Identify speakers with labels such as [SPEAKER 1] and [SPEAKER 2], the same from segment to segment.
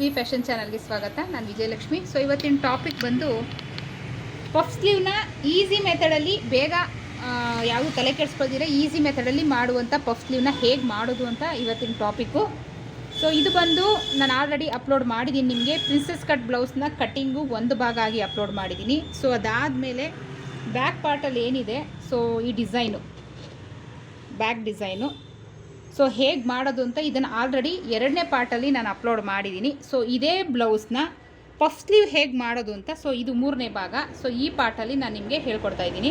[SPEAKER 1] V fashion ಚಾನಲ್ಗೆ ಸ್ವಾಗತ. ನಾನು ವಿಜಯಲಕ್ಷ್ಮಿ. ಸೊ ಇವತ್ತಿನ ಟಾಪಿಕ್ ಬಂದು ಪಫ್ ಸ್ಲೀವ್ನ ಈಸಿ ಮೆಥಡಲ್ಲಿ ಬೇಗ ಯಾವುದು ತಲೆ ಕೆಡಿಸ್ಕೊಳ್ದಿರ ಈಸಿ ಮೆಥಡಲ್ಲಿ ಮಾಡುವಂಥ ಪಫ್ ಸ್ಲೀವ್ನ ಹೇಗೆ ಮಾಡೋದು ಅಂತ ಇವತ್ತಿನ ಟಾಪಿಕ್ಕು ಸೊ ಇದು ಬಂದು ನಾನು ಆಲ್ರೆಡಿ ಅಪ್ಲೋಡ್ ಮಾಡಿದ್ದೀನಿ ನಿಮಗೆ. ಪ್ರಿನ್ಸೆಸ್ ಕಟ್ ಬ್ಲೌಸ್ನ ಕಟ್ಟಿಂಗು ಒಂದು ಭಾಗ ಆಗಿ ಅಪ್ಲೋಡ್ ಮಾಡಿದ್ದೀನಿ ಸೊ ಅದಾದಮೇಲೆ ಬ್ಯಾಕ್ ಪಾರ್ಟಲ್ಲಿ ಏನಿದೆ? ಸೊ ಈ ಡಿಸೈನು ಬ್ಯಾಕ್ ಡಿಸೈನು ಸೊ ಹೇಗೆ ಮಾಡೋದು ಅಂತ ಇದನ್ನು ಆಲ್ರೆಡಿ ಎರಡನೇ ಪಾರ್ಟಲ್ಲಿ ನಾನು ಅಪ್ಲೋಡ್ ಮಾಡಿದ್ದೀನಿ ಸೊ ಇದೇ ಬ್ಲೌಸ್ನ ಫಸ್ಟ್ ಸ್ಲೀವ್ ಹೇಗೆ ಮಾಡೋದು ಅಂತ ಸೊ ಇದು ಮೂರನೇ ಭಾಗ. ಸೊ ಈ ಪಾರ್ಟಲ್ಲಿ ನಾನು ನಿಮಗೆ ಹೇಳ್ಕೊಡ್ತಾ ಇದ್ದೀನಿ.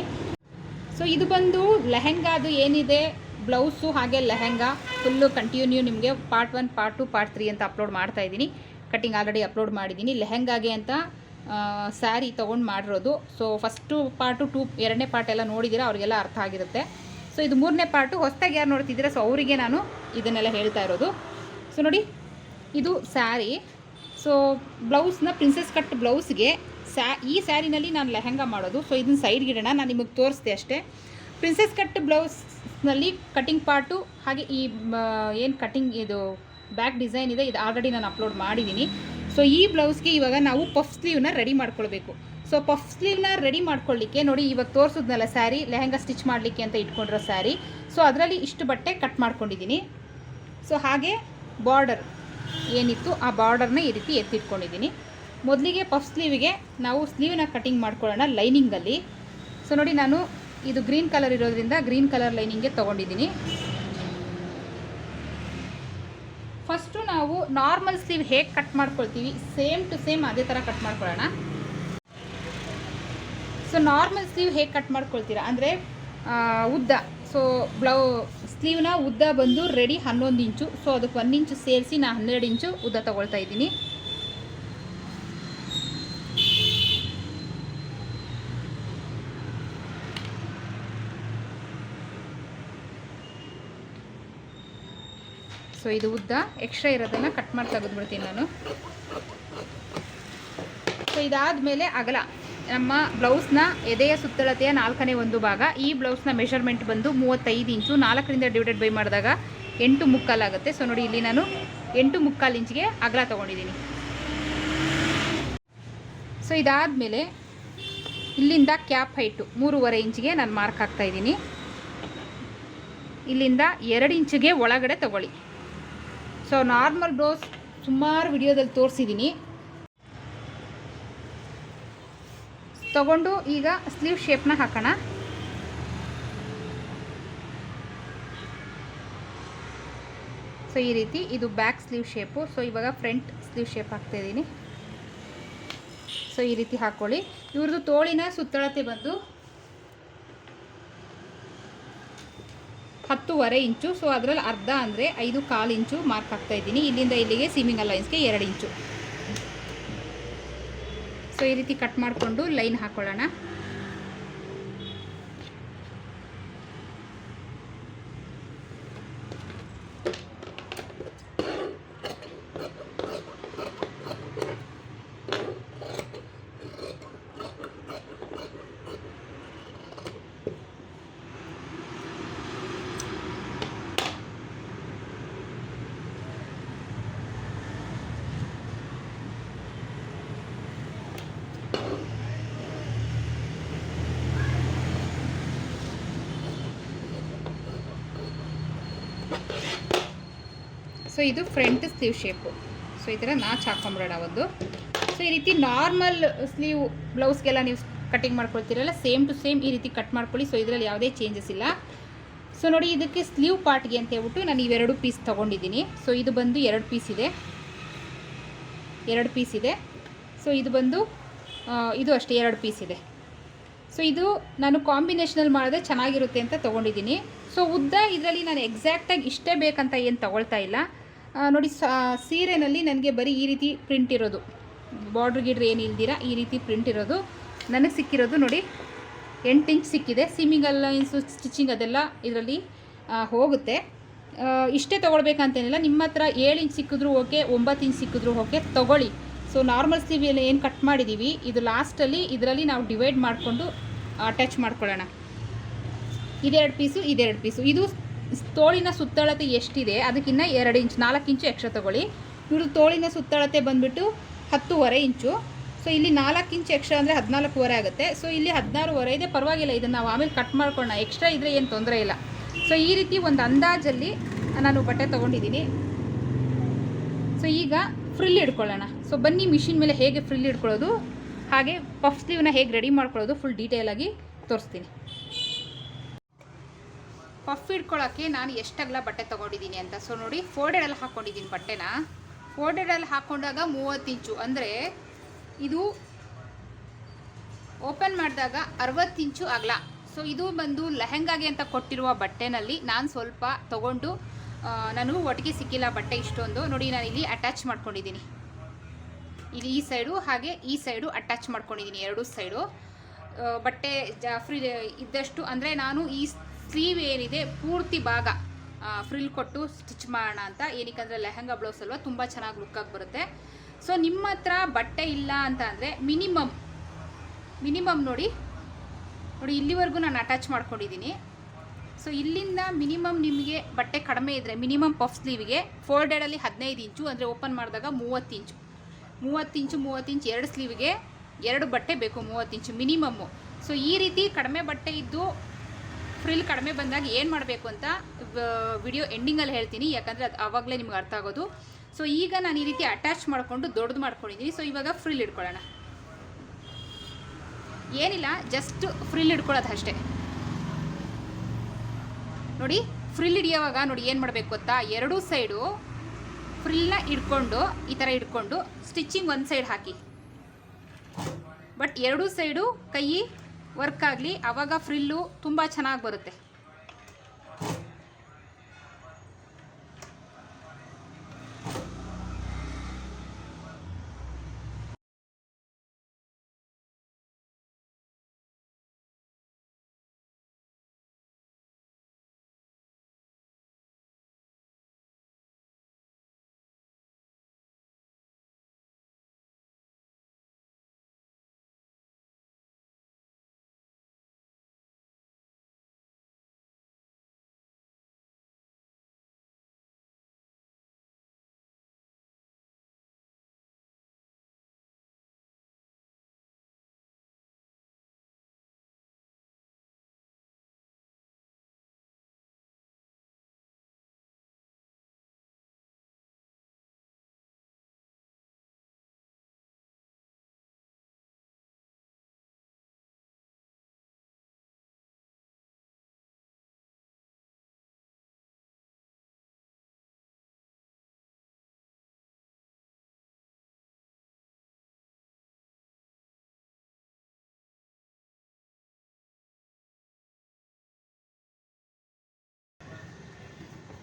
[SPEAKER 1] ಸೊ ಇದು ಬಂದು ಲೆಹೆಂಗಾದು ಏನಿದೆ ಬ್ಲೌಸು ಹಾಗೆ ಲೆಹೆಂಗಾ ಫುಲ್ಲು ಕಂಟಿನ್ಯೂ ನಿಮಗೆ part one part two part three ಅಂತ ಅಪ್ಲೋಡ್ ಮಾಡ್ತಾ ಇದ್ದೀನಿ. ಕಟ್ಟಿಂಗ್ ಆಲ್ರೆಡಿ ಅಪ್ಲೋಡ್ ಮಾಡಿದ್ದೀನಿ ಲೆಹೆಂಗಾಗೆ ಅಂತ ಸ್ಯಾರಿ ತೊಗೊಂಡು ಮಾಡಿರೋದು. ಸೊ ಫಸ್ಟು ಪಾರ್ಟು ಟೂ ಎರಡನೇ ಪಾರ್ಟ್ ಎಲ್ಲ ನೋಡಿದ್ದೀರಾ ಅವರಿಗೆಲ್ಲ ಅರ್ಥ ಆಗಿರುತ್ತೆ. ಸೊ ಇದು ಮೂರನೇ ಪಾರ್ಟು ಹೊಸ್ದಾಗಿ ಯಾರು ನೋಡ್ತಿದ್ದೀರಾ? ಸೊ ಅವರಿಗೆ ನಾನು ಇದನ್ನೆಲ್ಲ ಹೇಳ್ತಾ ಇರೋದು. ಸೊ ನೋಡಿ, ಇದು ಸ್ಯಾರಿ. ಸೊ ಬ್ಲೌಸ್ನ ಪ್ರಿನ್ಸೆಸ್ ಕಟ್ ಬ್ಲೌಸ್ಗೆ ಸ್ಯಾ, ಈ ಸ್ಯಾರಿನಲ್ಲಿ ನಾನು ಲೆಹೆಂಗಾ ಮಾಡೋದು. ಸೊ ಇದನ್ನ ಸೈಡ್ಗೆ ಇಡೋಣ ನಾನು ನಿಮಗೆ ತೋರಿಸ್ದೆ ಅಷ್ಟೇ. ಪ್ರಿನ್ಸೆಸ್ ಕಟ್ ಬ್ಲೌಸ್ನಲ್ಲಿ ಕಟಿಂಗ್ ಪಾರ್ಟು ಹಾಗೆ ಈ ಏನು ಕಟಿಂಗ್ ಇದು ಬ್ಯಾಕ್ ಡಿಸೈನ್ ಇದೆ, ಇದು ಆಲ್ರೆಡಿ ನಾನು ಅಪ್ಲೋಡ್ ಮಾಡಿದ್ದೀನಿ ಸೊ ಈ ಬ್ಲೌಸ್ಗೆ ಇವಾಗ ನಾವು ಪಫ್ ಸ್ಲೀವ್ನ ರೆಡಿ ಮಾಡ್ಕೊಳ್ಬೇಕು. ಸೊ ಪಫ್ ಸ್ಲೀವ್ನ ರೆಡಿ ಮಾಡ್ಕೊಳ್ಳಿಕ್ಕೆ ನೋಡಿ ಇವಾಗ ತೋರಿಸಿದ್ನಲ್ಲ ಸ್ಯಾರಿ, ಲೆಹೆಂಗಾ ಸ್ಟಿಚ್ ಮಾಡಲಿಕ್ಕೆ ಅಂತ ಇಟ್ಕೊಂಡಿರೋ ಸ್ಯಾರಿ. ಸೊ ಅದರಲ್ಲಿ ಇಷ್ಟು ಬಟ್ಟೆ ಕಟ್ ಮಾಡ್ಕೊಂಡಿದ್ದೀನಿ. ಸೊ ಹಾಗೆ ಬಾರ್ಡರ್ ಏನಿತ್ತು ಆ ಬಾರ್ಡರ್ನ ಈ ರೀತಿ ಎತ್ತಿಟ್ಕೊಂಡಿದ್ದೀನಿ. ಮೊದಲಿಗೆ ಪಫ್ ಸ್ಲೀವಿಗೆ ನಾವು ಸ್ಲೀವ್ನ ಕಟಿಂಗ್ ಮಾಡ್ಕೊಳ್ಳೋಣ ಲೈನಿಂಗಲ್ಲಿ ಸೊ ನೋಡಿ ನಾನು ಇದು ಗ್ರೀನ್ ಕಲರ್ ಇರೋದ್ರಿಂದ ಗ್ರೀನ್ ಕಲರ್ ಲೈನಿಂಗ್ಗೆ ತೊಗೊಂಡಿದ್ದೀನಿ. ಫಸ್ಟು ನಾವು ನಾರ್ಮಲ್ ಸ್ಲೀವ್ ಹೇಗೆ ಕಟ್ ಮಾಡ್ಕೊಳ್ತೀವಿ ಸೇಮ್ ಟು ಸೇಮ್ ಅದೇ ಥರ ಕಟ್ ಮಾಡ್ಕೊಳ್ಳೋಣ. ಸೊ ನಾರ್ಮಲ್ ಸ್ಲೀವ್ ಹೇಗೆ ಕಟ್ ಮಾಡ್ಕೊಳ್ತೀರಾ? ಅಂದರೆ ಉದ್ದ. ಸೊ ಬ್ಲೌ ಸ್ಲೀವ್ನ ಉದ್ದ ಬಂದು ರೆಡಿ ಹನ್ನೊಂದು ಇಂಚು. ಸೊ ಅದಕ್ಕೆ ಒಂದು ಇಂಚು ಸೇರಿಸಿ ನಾನು ಹನ್ನೆರಡು ಇಂಚು ಉದ್ದ ತಗೊಳ್ತಾ ಇದ್ದೀನಿ. ಸೊ ಇದು ಉದ್ದ. ಎಕ್ಸ್ಟ್ರಾ ಇರೋದನ್ನು ಕಟ್ ಮಾಡಿ ತೆಗೆದುಬಿಡ್ತೀನಿ ನಾನು. ಸೊ ಇದಾದಮೇಲೆ ಅಗಲ. ನಮ್ಮ ಬ್ಲೌಸ್ನ ಎದೆಯ ಸುತ್ತಳತೆಯ ನಾಲ್ಕನೇ ಒಂದು ಭಾಗ. ಈ ಬ್ಲೌಸ್ನ ಮೆಷರ್ಮೆಂಟ್ ಬಂದು ಮೂವತ್ತೈದು ಇಂಚು. ನಾಲ್ಕರಿಂದ ಡಿವೈಡೆಡ್ ಬೈ ಮಾಡಿದಾಗ ಎಂಟು ಮುಕ್ಕಾಲಾಗುತ್ತೆ ಸೊ ನೋಡಿ, ಇಲ್ಲಿ ನಾನು ಎಂಟು ಮುಕ್ಕಾಲು ಇಂಚಿಗೆ ಅಗಲ ತೊಗೊಂಡಿದ್ದೀನಿ. ಸೊ ಇದಾದಮೇಲೆ ಇಲ್ಲಿಂದ ಕ್ಯಾಪ್ ಹೈಟು ಮೂರುವರೆ ಇಂಚಿಗೆ ನಾನು ಮಾರ್ಕ್ ಹಾಕ್ತಾ ಇದ್ದೀನಿ. ಇಲ್ಲಿಂದ ಎರಡು ಇಂಚಿಗೆ ಒಳಗಡೆ ತಗೊಳ್ಳಿ. ಸೊ ನಾರ್ಮಲ್ ಬ್ಲೌಸ್ ಸುಮಾರು ವಿಡಿಯೋದಲ್ಲಿ ತೋರಿಸಿದ್ದೀನಿ. ತಗೊಂಡು ಈಗ ಸ್ಲೀವ್ ಶೇಪ್ನ ಹಾಕೋಣ. ಸೊ, ಈ ರೀತಿ ಇದು ಬ್ಯಾಕ್ ಸ್ಲೀವ್ ಶೇಪು. ಸೊ, ಇವಾಗ ಫ್ರಂಟ್ ಸ್ಲೀವ್ ಶೇಪ್ ಹಾಕ್ತಾಯಿದ್ದೀನಿ ಸೊ, ಈ ರೀತಿ ಹಾಕ್ಕೊಳ್ಳಿ ಇವ್ರದ್ದು ತೋಳಿನ ಸುತ್ತಳತೆ ಬಂದು ಹತ್ತುವರೆ ಇಂಚು. ಸೊ, ಅದರಲ್ಲಿ ಅರ್ಧ ಅಂದರೆ ಐದು ಕಾಲು ಇಂಚು ಮಾರ್ಕ್ ಹಾಕ್ತಾ ಇದ್ದೀನಿ. ಇಲ್ಲಿಂದ ಇಲ್ಲಿಗೆ ಸೀಮಿಂಗ್ ಅಲೈನ್ಸ್ಗೆ ಎರಡು ಇಂಚು. ಸೊ ಈ ರೀತಿ ಕಟ್ ಮಾಡಿಕೊಂಡು ಲೈನ್ ಹಾಕ್ಕೊಳ್ಳೋಣ ಸೊ ಇದು ಫ್ರಂಟ್ ಸ್ಲೀವ್ ಶೇಪು ಸೊ ಈ ಥರ ನಾಚ್ ಹಾಕೊಂಬಿಡೋಣ ಒಂದು. ಸೊ ಈ ರೀತಿ ನಾರ್ಮಲ್ ಸ್ಲೀವ್ ಬ್ಲೌಸ್ಗೆಲ್ಲ ನೀವು ಕಟಿಂಗ್ ಮಾಡ್ಕೊಳ್ತೀರಲ್ಲ ಸೇಮ್ ಟು ಸೇಮ್ ಈ ರೀತಿ ಕಟ್ ಮಾಡ್ಕೊಳ್ಳಿ. ಸೊ ಇದರಲ್ಲಿ ಯಾವುದೇ ಚೇಂಜಸ್ ಇಲ್ಲ. ಸೊ ನೋಡಿ ಇದಕ್ಕೆ ಸ್ಲೀವ್ ಪಾರ್ಟ್ಗೆ ಅಂತ ಹೇಳ್ಬಿಟ್ಟು ನಾನು ಇವೆರಡು ಪೀಸ್ ತೊಗೊಂಡಿದ್ದೀನಿ. ಸೊ ಇದು ಬಂದು ಎರಡು ಪೀಸ್ ಇದೆ. ಎರಡು ಪೀಸ್ ಇದೆ. ಸೊ ಇದು ಬಂದು ಇದು ಅಷ್ಟೇ ಎರಡು ಪೀಸ್ ಇದೆ. ಸೊ ಇದು ನಾನು ಕಾಂಬಿನೇಷನಲ್ಲಿ ಮಾಡಿದ್ರೆ ಚೆನ್ನಾಗಿರುತ್ತೆ ಅಂತ ತೊಗೊಂಡಿದ್ದೀನಿ. ಸೊ ಉದ್ದ ಇದರಲ್ಲಿ ನಾನು ಎಕ್ಸಾಕ್ಟಾಗಿ ಇಷ್ಟೇ ಬೇಕಂತ ಏನು ತೊಗೊಳ್ತಾ ಇಲ್ಲ. ನೋಡಿ ಸೀರೆನಲ್ಲಿ ನನಗೆ ಬರೀ ಈ ರೀತಿ ಪ್ರಿಂಟ್ ಇರೋದು. ಬಾರ್ಡ್ರ್ ಗಿಡ್ರ್ ಏನು ಇಲ್ದಿರ, ಈ ರೀತಿ ಪ್ರಿಂಟ್ ಇರೋದು. ನನಗೆ ಸಿಕ್ಕಿರೋದು ನೋಡಿ, ಎಂಟು ಇಂಚ್ ಸಿಕ್ಕಿದೆ. ಸೀಮಿಂಗ್ ಅಲೈನ್ಸು ಸ್ಟಿಚಿಂಗ್ ಅದೆಲ್ಲ ಇದರಲ್ಲಿ ಹೋಗುತ್ತೆ. ಇಷ್ಟೇ ತೊಗೊಳ್ಬೇಕಂತೇನಿಲ್ಲ. ನಿಮ್ಮ ಹತ್ರ ಏಳು ಇಂಚ್ ಸಿಕ್ಕಿದ್ರು ಓಕೆ, ಒಂಬತ್ತು ಇಂಚ್ ಸಿಕ್ಕಿದ್ರು ಓಕೆ, ತೊಗೊಳ್ಳಿ. ಸೊ ನಾರ್ಮಲ್ ಸ್ಲೀವ್ ಏನು ಕಟ್ ಮಾಡಿದ್ದೀವಿ ಇದು ಲಾಸ್ಟಲ್ಲಿ ಇದರಲ್ಲಿ ನಾವು ಡಿವೈಡ್ ಮಾಡಿಕೊಂಡು ಅಟ್ಯಾಚ್ ಮಾಡ್ಕೊಳ್ಳೋಣ. ಇದೆರಡು ಪೀಸು ಇದೆರಡು ಪೀಸು ಇದು ತೋಳಿನ ಸುತ್ತಳತೆ ಎಷ್ಟಿದೆ? ಅದಕ್ಕಿಂತ ಎರಡು ಇಂಚ್, ನಾಲ್ಕು ಇಂಚು ಎಕ್ಸ್ಟ್ರಾ ತೊಗೊಳ್ಳಿ. ಇವರು ತೋಳಿನ ಸುತ್ತಳತೆ ಬಂದುಬಿಟ್ಟು ಹತ್ತೂವರೆ ಇಂಚು. ಸೊ ಇಲ್ಲಿ ನಾಲ್ಕು ಇಂಚು ಎಕ್ಸ್ಟ್ರಾ ಅಂದರೆ ಹದಿನಾಲ್ಕೂವರೆ ಆಗುತ್ತೆ. ಸೊ ಇಲ್ಲಿ ಹದಿನಾರೂವರೆ ಇದೆ, ಪರವಾಗಿಲ್ಲ, ಇದನ್ನು ನಾವು ಆಮೇಲೆ ಕಟ್ ಮಾಡ್ಕೊಳ್ಳೋಣ. ಎಕ್ಸ್ಟ್ರಾ ಇದ್ದರೆ ಏನು ತೊಂದರೆ ಇಲ್ಲ. ಸೊ ಈ ರೀತಿ ಒಂದು ಅಂದಾಜಲ್ಲಿ ನಾನು ಬಟ್ಟೆ ತೊಗೊಂಡಿದ್ದೀನಿ. ಸೊ ಈಗ ಫ್ರಿಲ್ ಇಡ್ಕೊಳ್ಳೋಣ. ಸೊ ಬನ್ನಿ, ಮಿಷಿನ್ ಮೇಲೆ ಹೇಗೆ ಫ್ರಿಲ್ ಇಡ್ಕೊಳ್ಳೋದು, ಹಾಗೆ ಪಫ್ ಸ್ಲೀವ್ನ ಹೇಗೆ ರೆಡಿ ಮಾಡ್ಕೊಳ್ಳೋದು ಫುಲ್ ಡೀಟೇಲಾಗಿ ತೋರಿಸ್ತೀನಿ. ಪಫ್ ಇಟ್ಕೊಳ್ಳೋಕ್ಕೆ ನಾನು ಎಷ್ಟಗಲ ಬಟ್ಟೆ ತೊಗೊಂಡಿದ್ದೀನಿ ಅಂತ. ಸೊ ನೋಡಿ ಫೋರ್ಡೆಡಲ್ಲಿ ಹಾಕ್ಕೊಂಡಿದ್ದೀನಿ ಬಟ್ಟೆನ. ಫೋರ್ಡೆಡಲ್ಲಿ ಹಾಕ್ಕೊಂಡಾಗ ಮೂವತ್ತು ಇಂಚು. ಅಂದರೆ ಇದು ಓಪನ್ ಮಾಡಿದಾಗ ಅರವತ್ತು ಇಂಚು ಅಗಲ. ಸೊ ಇದು ಬಂದು ಲೆಹೆಂಗಾಗೆ ಅಂತ ಕೊಟ್ಟಿರುವ ಬಟ್ಟೆನಲ್ಲಿ ನಾನು ಸ್ವಲ್ಪ ತಗೊಂಡು ನಾನು ಒಟ್ಟಿಗೆ ಸಿಕ್ಕಿಲ್ಲ ಬಟ್ಟೆ ಇಷ್ಟೊಂದು. ನೋಡಿ, ನಾನು ಇಲ್ಲಿ ಅಟ್ಯಾಚ್ ಮಾಡ್ಕೊಂಡಿದ್ದೀನಿ. ಇಲ್ಲಿ ಈ ಸೈಡು ಹಾಗೆ ಈ ಸೈಡು ಅಟ್ಯಾಚ್ ಮಾಡ್ಕೊಂಡಿದ್ದೀನಿ ಎರಡು ಸೈಡು ಬಟ್ಟೆ ಜಾಫ್ರಿ ಇದ್ದಷ್ಟು. ಅಂದರೆ ನಾನು ಈ ಸ್ಲೀವ್ ಏನಿದೆ ಪೂರ್ತಿ ಭಾಗ ಫ್ರಿಲ್ ಕೊಟ್ಟು ಸ್ಟಿಚ್ ಮಾಡೋಣ ಅಂತ. ಏನಕ್ಕೆ ಅಂದರೆ ಲೆಹಂಗಾ ಬ್ಲೌಸ್ ಅಲ್ವಾ, ತುಂಬ ಚೆನ್ನಾಗಿ ಲುಕ್ಕಾಗಿ ಬರುತ್ತೆ. ಸೊ ನಿಮ್ಮ ಹತ್ರ ಬಟ್ಟೆ ಇಲ್ಲ ಅಂತ ಅಂದರೆ ಮಿನಿಮಮ್ ಮಿನಿಮಮ್ ನೋಡಿ ನೋಡಿ ಇಲ್ಲಿವರೆಗೂ ನಾನು ಅಟ್ಯಾಚ್ ಮಾಡ್ಕೊಂಡಿದ್ದೀನಿ. ಸೊ ಇಲ್ಲಿಂದ ಮಿನಿಮಮ್ ನಿಮಗೆ ಬಟ್ಟೆ ಕಡಿಮೆ ಇದ್ದರೆ ಮಿನಿಮಮ್ ಪಫ್ ಸ್ಲೀವಿಗೆ ಫೋಲ್ಡೆಡಲ್ಲಿ ಹದಿನೈದು ಇಂಚು, ಅಂದರೆ ಓಪನ್ ಮಾಡಿದಾಗ ಮೂವತ್ತು ಇಂಚು. ಮೂವತ್ತು ಇಂಚು ಮೂವತ್ತು ಇಂಚು ಎರಡು ಸ್ಲೀವಿಗೆ ಎರಡು ಬಟ್ಟೆ ಬೇಕು, ಮೂವತ್ತು ಇಂಚು ಮಿನಿಮಮ್ಮು ಸೊ ಈ ರೀತಿ ಕಡಿಮೆ ಬಟ್ಟೆ ಇದ್ದು ಫ್ರಿಲ್ ಕಡಿಮೆ ಬಂದಾಗ ಏನು ಮಾಡಬೇಕು ಅಂತ ವಿಡಿಯೋ ಎಂಡಿಂಗಲ್ಲಿ ಹೇಳ್ತೀನಿ. ಯಾಕಂದರೆ ಅದು ಆವಾಗಲೇ ನಿಮ್ಗೆ ಅರ್ಥ ಆಗೋದು. ಸೊ ಈಗ ನಾನು ಈ ರೀತಿ ಅಟ್ಯಾಚ್ ಮಾಡಿಕೊಂಡು ದೊಡ್ಡದು ಮಾಡ್ಕೊಂಡಿದ್ದೀನಿ ಸೊ ಇವಾಗ ಫ್ರಿಲ್ ಇಟ್ಕೊಳ್ಳೋಣ. ಏನಿಲ್ಲ ಜಸ್ಟ್ ಫ್ರಿಲ್ ಇಟ್ಕೊಳ್ಳೋದು ಅಷ್ಟೇ. ನೋಡಿ ಫ್ರಿಲ್ ಹಿಡಿಯೋವಾಗ ನೋಡಿ ಏನು ಮಾಡಬೇಕು ಗೊತ್ತಾ? ಎರಡೂ ಸೈಡು ಫ್ರಿಲ್ನ ಇಟ್ಕೊಂಡು, ಈ ಥರ ಇಟ್ಕೊಂಡು ಸ್ಟಿಚಿಂಗ್ ಒಂದು ಸೈಡ್ ಹಾಕಿ. ಬಟ್ ಎರಡೂ ಸೈಡು ಕೈ ವರ್ಕ್ ಆಗಲಿ ಆವಾಗ ಫ್ರಿಲ್ಲು ತುಂಬ ಚೆನ್ನಾಗಿ ಬರುತ್ತೆ.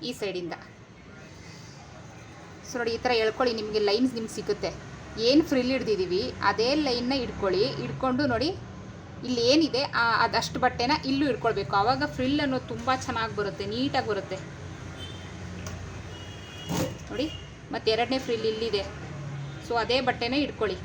[SPEAKER 1] ಈ ಸೈಡಿಂದ. ಸೊ ನೋಡಿ, ಈ ಥರ ಎಳ್ಕೊಳ್ಳಿ ನಿಮಗೆ ಲೈನ್ಸ್ ನಿಮ್ಗೆ ಸಿಗುತ್ತೆ. ಏನು ಫ್ರಿಲ್ ಹಿಡ್ದಿದ್ದೀವಿ ಅದೇ ಲೈನ್ನ ಇಟ್ಕೊಳ್ಳಿ ಇಟ್ಕೊಂಡು ನೋಡಿ, ಇಲ್ಲಿ ಏನಿದೆ, ಆ ಅದಷ್ಟು ಬಟ್ಟೆನ ಇಲ್ಲೂ ಇಟ್ಕೊಳ್ಬೇಕು ಆವಾಗ ಫ್ರಿಲ್ ಅನ್ನೋದು ತುಂಬ ಚೆನ್ನಾಗಿ ಬರುತ್ತೆ, ನೀಟಾಗಿ ಬರುತ್ತೆ. ನೋಡಿ ಮತ್ತೆ ಎರಡನೇ ಫ್ರಿಲ್ ಇಲ್ಲಿದೆ. ಸೊ ಅದೇ ಬಟ್ಟೆನೇ ಇಟ್ಕೊಳ್ಳಿ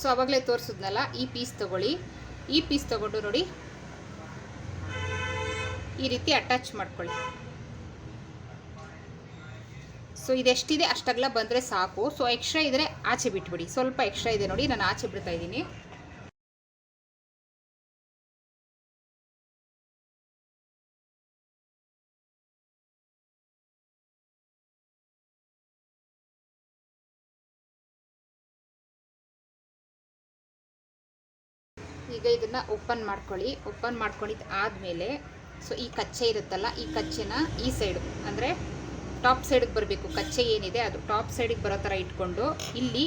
[SPEAKER 1] ಸೊ ಅವಾಗಲೇ ತೋರಿಸಿದ್ನಲ್ಲ, ಈ ಪೀಸ್ ತೊಗೊಳ್ಳಿ. ಈ ಪೀಸ್ ತೊಗೊಂಡು ನೋಡಿ, ಈ ರೀತಿ ಅಟ್ಯಾಚ್ ಮಾಡ್ಕೊಳ್ಳಿ. ಸೊ ಇದೆಷ್ಟಿದೆ ಅಷ್ಟಾಗಲ ಬಂದರೆ ಸಾಕು. ಸೊ ಎಕ್ಸ್ಟ್ರಾ ಇದ್ದರೆ ಆಚೆ ಬಿಟ್ಬಿಡಿ. ಸ್ವಲ್ಪ ಎಕ್ಸ್ಟ್ರಾ ಇದೆ ನೋಡಿ, ನಾನು ಆಚೆ ಬಿಡ್ತಾ ಇದ್ದೀನಿ. ಇದನ್ನು ಓಪನ್ ಮಾಡ್ಕೊಳ್ಳಿ. ಓಪನ್ ಮಾಡ್ಕೊಂಡಿದ್ದು ಆದಮೇಲೆ ಸೊ ಈ ಕಚ್ಚೆ ಇರುತ್ತಲ್ಲ, ಈ ಕಚ್ಚೆನ ಈ ಸೈಡು ಅಂದರೆ ಟಾಪ್ ಸೈಡಿಗೆ ಬರಬೇಕು. ಕಚ್ಚೆ ಏನಿದೆ ಅದು ಟಾಪ್ ಸೈಡಿಗೆ ಬರೋ ಥರ ಇಟ್ಕೊಂಡು, ಇಲ್ಲಿ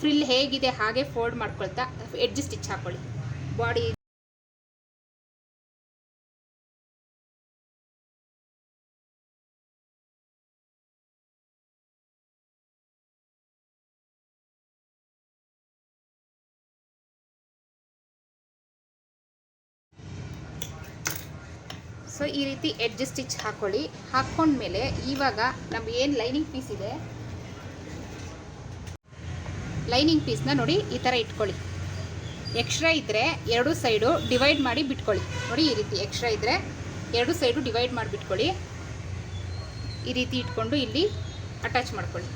[SPEAKER 1] ಫ್ರಿಲ್ ಹೇಗಿದೆ ಹಾಗೆ ಫೋಲ್ಡ್ ಮಾಡ್ಕೊಳ್ತಾ ಎಡ್ಜ್ ಸ್ಟಿಚ್ ಹಾಕೊಳ್ಳಿ. ಬಾಡಿ ಈ ರೀತಿ ಎಡ್ಜ್ ಸ್ಟಿಚ್ ಹಾಕೊಳ್ಳಿ. ಹಾಕ್ಕೊಂಡ್ಮೇಲೆ ಇವಾಗ ನಮ್ಗೆ ಏನು ಲೈನಿಂಗ್ ಪೀಸ್ ಇದೆ? ಲೈನಿಂಗ್ ಪೀಸ್ನ ನೋಡಿ ಈ ಥರ ಇಟ್ಕೊಳ್ಳಿ. ಎಕ್ಸ್ಟ್ರಾ ಇದ್ದರೆ ಎರಡು ಸೈಡು ಡಿವೈಡ್ ಮಾಡಿ ಬಿಟ್ಕೊಳ್ಳಿ. ನೋಡಿ ಈ ರೀತಿ ಎಕ್ಸ್ಟ್ರಾ ಇದ್ದರೆ ಎರಡು ಸೈಡು ಡಿವೈಡ್ ಮಾಡಿ ಬಿಟ್ಕೊಳ್ಳಿ. ಈ ರೀತಿ ಇಟ್ಕೊಂಡು ಇಲ್ಲಿ ಅಟ್ಯಾಚ್ ಮಾಡ್ಕೊಳ್ಳಿ.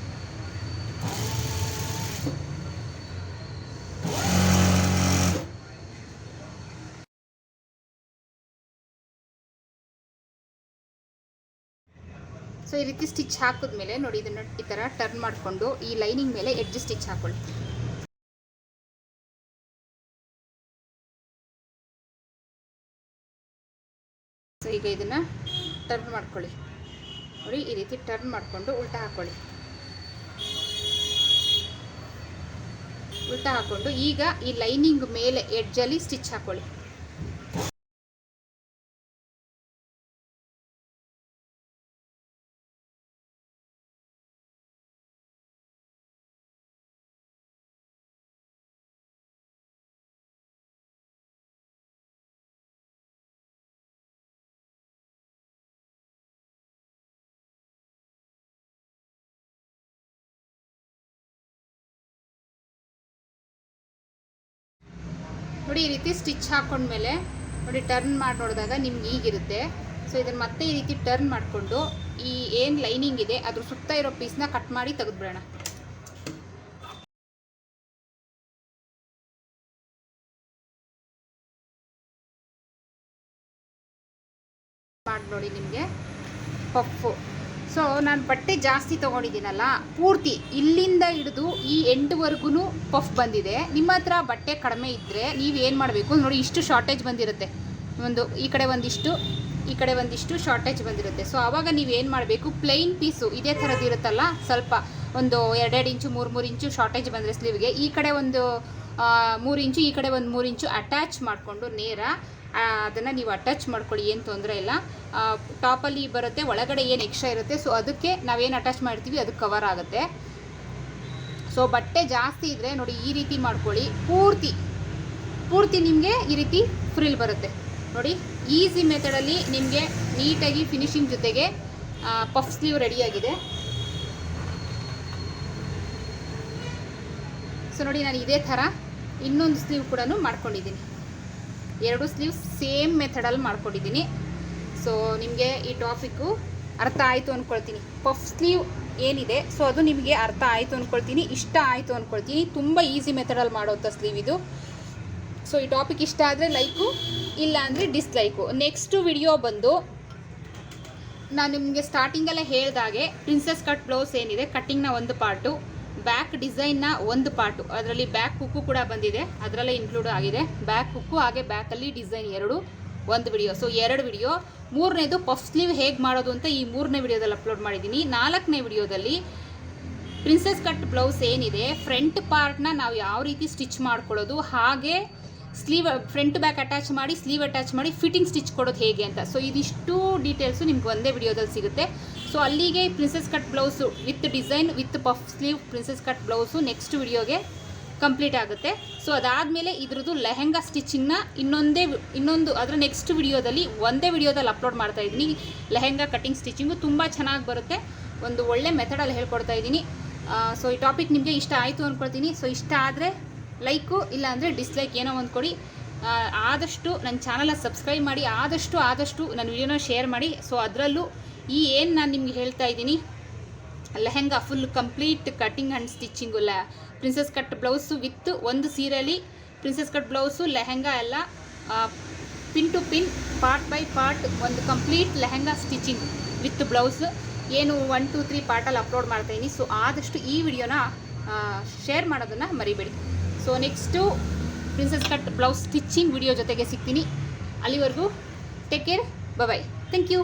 [SPEAKER 1] ರೀತಿ ಸ್ಟಿಚ್ ಹಾಕಿದ್ಮೇಲೆ ನೋಡಿ ಇದನ್ನು ಈ ಥರ ಟರ್ನ್ ಮಾಡಿಕೊಂಡು ಈ ಲೈನಿಂಗ್ ಮೇಲೆ ಎಡ್ಜ್ ಸ್ಟಿಚ್ ಹಾಕೊಳ್ಳಿ. ಸೊ ಈಗ ಇದನ್ನು ಟರ್ನ್ ಮಾಡ್ಕೊಳ್ಳಿ. ನೋಡಿ ಈ ರೀತಿ ಟರ್ನ್ ಮಾಡಿಕೊಂಡು ಉಲ್ಟಾ ಹಾಕ್ಕೊಳ್ಳಿ ಉಲ್ಟಾ ಹಾಕ್ಕೊಂಡು ಈಗ ಈ ಲೈನಿಂಗ್ ಮೇಲೆ ಎಡ್ಜಲ್ಲಿ ಸ್ಟಿಚ್ ಹಾಕ್ಕೊಳ್ಳಿ ನೋಡಿ ಈ ರೀತಿ ಸ್ಟಿಚ್ ಹಾಕೊಂಡ್ಮೇಲೆ ನೋಡಿ ಟರ್ನ್ ಮಾಡಿ ನೋಡಿದಾಗ ನಿಮ್ಗೆ ಈಗಿರುತ್ತೆ. ಸೊ ಇದನ್ನು ಮತ್ತೆ ಈ ರೀತಿ ಟರ್ನ್ ಮಾಡಿಕೊಂಡು ಈ ಏನು ಲೈನಿಂಗ್ ಇದೆ, ಅದ್ರ ಸುತ್ತ ಇರೋ ಪೀಸ್ನ ಕಟ್ ಮಾಡಿ ತೆಗೆದ್ಬಿಡೋಣ. ಮಾಡಿ ನೋಡಿ ನಿಮಗೆ. ಪಫು. ಸೊ ನಾನು ಬಟ್ಟೆ ಜಾಸ್ತಿ ತೊಗೊಂಡಿದ್ದೀನಲ್ಲ, ಪೂರ್ತಿ ಇಲ್ಲಿಂದ ಹಿಡಿದು ಈ ಎಂಡ್ವರೆಗೂ ಪಫ್ ಬಂದಿದೆ. ನಿಮ್ಮ ಹತ್ರ ಬಟ್ಟೆ ಕಡಿಮೆ ಇದ್ದರೆ ನೀವು ಏನು ಮಾಡಬೇಕು? ನೋಡಿ, ಇಷ್ಟು ಶಾರ್ಟೇಜ್ ಬಂದಿರುತ್ತೆ. ಒಂದು, ಈ ಕಡೆ ಒಂದಿಷ್ಟು, ಈ ಕಡೆ ಒಂದಿಷ್ಟು ಶಾರ್ಟೇಜ್ ಬಂದಿರುತ್ತೆ. ಸೊ ಆವಾಗ ಏನು ಮಾಡಬೇಕು? ಪ್ಲೈನ್ ಪೀಸು ಇದೇ ಥರದ್ದು ಇರುತ್ತಲ್ಲ, ಸ್ವಲ್ಪ ಒಂದು ಎರಡೆರಡು ಇಂಚು ಮೂರು ಮೂರು ಇಂಚು ಶಾರ್ಟೇಜ್ ಬಂದರೆ ಸ್ಲೀವ್ಗೆ ಈ ಕಡೆ ಒಂದು ಮೂರು ಇಂಚು, ಈ ಕಡೆ ಒಂದು ಮೂರು ಇಂಚು ಅಟ್ಯಾಚ್ ಮಾಡಿಕೊಂಡು ನೇರ ಅದನ್ನು ನೀವು ಅಟ್ಯಾಚ್ ಮಾಡ್ಕೊಳ್ಳಿ, ಏನು ತೊಂದರೆ ಇಲ್ಲ. ಟಾಪಲ್ಲಿ ಬರುತ್ತೆ, ಒಳಗಡೆ ಏನು ಎಕ್ಸ್ಟ್ರಾ ಇರುತ್ತೆ ಸೊ ಅದಕ್ಕೆ ನಾವೇನು ಅಟ್ಯಾಚ್ ಮಾಡ್ತೀವಿ ಅದು ಕವರ್ ಆಗುತ್ತೆ. ಸೊ ಬಟ್ಟೆ ಜಾಸ್ತಿ ಇದ್ದರೆ ನೋಡಿ, ಈ ರೀತಿ ಮಾಡ್ಕೊಳ್ಳಿ, ಪೂರ್ತಿ ಪೂರ್ತಿ ನಿಮಗೆ ಈ ರೀತಿ ಫ್ರಿಲ್ ಬರುತ್ತೆ. ನೋಡಿ ಈಸಿ ಮೆಥಡಲ್ಲಿ ನಿಮಗೆ ನೀಟಾಗಿ ಫಿನಿಶಿಂಗ್ ಜೊತೆಗೆ ಪಫ್ ಸ್ಲೀವ್ ರೆಡಿಯಾಗಿದೆ ಸೊ ನೋಡಿ, ನಾನು ಇದೇ ಥರ ಇನ್ನೊಂದು ಸ್ಲೀವ್ ಕೂಡ ಮಾಡ್ಕೊಂಡಿದ್ದೀನಿ. ಎರಡು ಸ್ಲೀವ್ ಸೇಮ್ ಮೆಥಡಲ್ಲಿ ಮಾಡ್ಕೊಂಡಿದ್ದೀನಿ. ಸೊ ನಿಮಗೆ ಈ ಟಾಪಿಕ್ಕು ಅರ್ಥ ಆಯಿತು ಅಂದ್ಕೊಳ್ತೀನಿ ಪಫ್ ಸ್ಲೀವ್ ಏನಿದೆ ಸೊ ಅದು ನಿಮಗೆ ಅರ್ಥ ಆಯಿತು ಅಂದ್ಕೊಳ್ತೀನಿ ಇಷ್ಟ ಆಯಿತು ಅಂದ್ಕೊಳ್ತೀನಿ ತುಂಬ ಈಸಿ ಮೆಥಡಲ್ಲಿ ಮಾಡೋಂಥ ಸ್ಲೀವ್ ಇದು. ಸೊ ಈ ಟಾಪಿಕ್ ಇಷ್ಟ ಆದರೆ ಲೈಕು ಇಲ್ಲ ಅಂದರೆ ಡಿಸ್ಲೈಕು ನೆಕ್ಸ್ಟು ವಿಡಿಯೋ ಬಂದು ನಾನು ನಿಮಗೆ ಸ್ಟಾರ್ಟಿಂಗಲ್ಲೇ ಹೇಳಿದಾಗೆ ಪ್ರಿನ್ಸೆಸ್ ಕಟ್ ಬ್ಲೌಸ್ ಏನಿದೆ ಕಟ್ಟಿಂಗ್ನ ಒಂದು ಪಾರ್ಟು ಬ್ಯಾಕ್ ಡಿಸೈನ್ನ ಒಂದು ಪಾರ್ಟು ಅದರಲ್ಲಿ ಬ್ಯಾಕ್ ಹುಕ್ಕು ಕೂಡ ಬಂದಿದೆ. ಅದರಲ್ಲೇ ಇನ್ಕ್ಲೂಡ್ ಆಗಿದೆ. ಬ್ಯಾಕ್ ಹುಕ್ಕು ಹಾಗೆ ಬ್ಯಾಕಲ್ಲಿ ಡಿಸೈನ್ ಎರಡು, ಒಂದು ವಿಡಿಯೋ ಸೊ ಎರಡು ವಿಡಿಯೋ ಮೂರನೇದು ಪಫ್ ಸ್ಲೀವ್ ಹೇಗೆ ಮಾಡೋದು ಅಂತ ಈ ಮೂರನೇ ವಿಡಿಯೋದಲ್ಲಿ ಅಪ್ಲೋಡ್ ಮಾಡಿದ್ದೀನಿ. ನಾಲ್ಕನೇ ವಿಡಿಯೋದಲ್ಲಿ ಪ್ರಿನ್ಸೆಸ್ ಕಟ್ ಬ್ಲೌಸ್ ಏನಿದೆ ಫ್ರಂಟ್ ಪಾರ್ಟ್ನ ನಾವು ಯಾವ ರೀತಿ ಸ್ಟಿಚ್ ಮಾಡ್ಕೊಳ್ಳೋದು, ಹಾಗೆ ಸ್ಲೀವ್ ಫ್ರಂಟ್ ಬ್ಯಾಕ್ ಅಟ್ಯಾಚ್ ಮಾಡಿ ಸ್ಲೀವ್ ಅಟ್ಯಾಚ್ ಮಾಡಿ ಫಿಟ್ಟಿಂಗ್ ಸ್ಟಿಚ್ ಕೊಡೋದು ಹೇಗೆ ಅಂತ. ಸೊ ಇದಿಷ್ಟು ಡೀಟೇಲ್ಸು ನಿಮ್ಗೆ ಒಂದೇ ವಿಡಿಯೋದಲ್ಲಿ ಸಿಗುತ್ತೆ. ಸೊ ಅಲ್ಲಿಗೆ princess cut blouse with design with puff sleeve princess cut blouse next ವಿಡಿಯೋಗೆ ಕಂಪ್ಲೀಟ್ ಆಗುತ್ತೆ. ಸೊ ಅದಾದಮೇಲೆ ಇದ್ರದ್ದು ಲೆಹೆಂಗಾ ಸ್ಟಿಚಿಂಗ್ನ ಇನ್ನೊಂದೇ ಇನ್ನೊಂದು ಅದರ ನೆಕ್ಸ್ಟ್ ವಿಡಿಯೋದಲ್ಲಿ ಒಂದೇ ವಿಡಿಯೋದಲ್ಲಿ ಅಪ್ಲೋಡ್ ಮಾಡ್ತಾ ಇದ್ದೀನಿ. ಲೆಹೆಂಗಾ ಕಟಿಂಗ್ ಸ್ಟಿಚಿಂಗು ತುಂಬ ಚೆನ್ನಾಗಿ ಬರುತ್ತೆ. ಒಂದು ಒಳ್ಳೆ ಮೆಥಡಲ್ಲಿ ಹೇಳ್ಕೊಡ್ತಾ ಇದ್ದೀನಿ. ಸೊ ಈ ಟಾಪಿಕ್ ನಿಮಗೆ ಇಷ್ಟ ಆಯಿತು ಅಂದ್ಕೊಳ್ತೀನಿ ಸೊ ಇಷ್ಟ ಆದರೆ ಲೈಕು ಇಲ್ಲಾಂದರೆ ಡಿಸ್ಲೈಕ್ ಏನೋ ಒಂದು ಕೊಡಿ. ಆದಷ್ಟು ನನ್ನ ಚಾನಲ್ನ ಸಬ್ಸ್ಕ್ರೈಬ್ ಮಾಡಿ, ಆದಷ್ಟು ಆದಷ್ಟು ನನ್ನ ವಿಡಿಯೋನ ಶೇರ್ ಮಾಡಿ. ಸೊ ಅದರಲ್ಲೂ ಈ ಏನು ನಾನು ನಿಮ್ಗೆ ಹೇಳ್ತಾ ಇದ್ದೀನಿ? Lehenga full complete cutting and stitching ಲ ಪ್ರಿನ್ಸಸ್ ಕಟ್ ಬ್ಲೌಸು ವಿತ್ ಒಂದು ಸೀರೆಯಲ್ಲಿ ಪ್ರಿನ್ಸಸ್ ಕಟ್ ಬ್ಲೌಸು ಲೆಹೆಂಗಾ ಎಲ್ಲ pin to pin part by part ಒಂದು complete lehenga stitching with blouse ಏನು ಒನ್ ಟು ತ್ರೀ ಪಾರ್ಟಲ್ಲಿ ಅಪ್ಲೋಡ್ ಮಾಡ್ತಾಯಿದ್ದೀನಿ ಸೊ ಆದಷ್ಟು ಈ ವಿಡಿಯೋನ ಶೇರ್ ಮಾಡೋದನ್ನು ಮರಿಬೇಡಿ. So next princess cut blouse stitching video ಜೊತೆಗೆ ಸಿಗ್ತೀನಿ. ಅಲ್ಲಿವರೆಗೂ take care bye thank you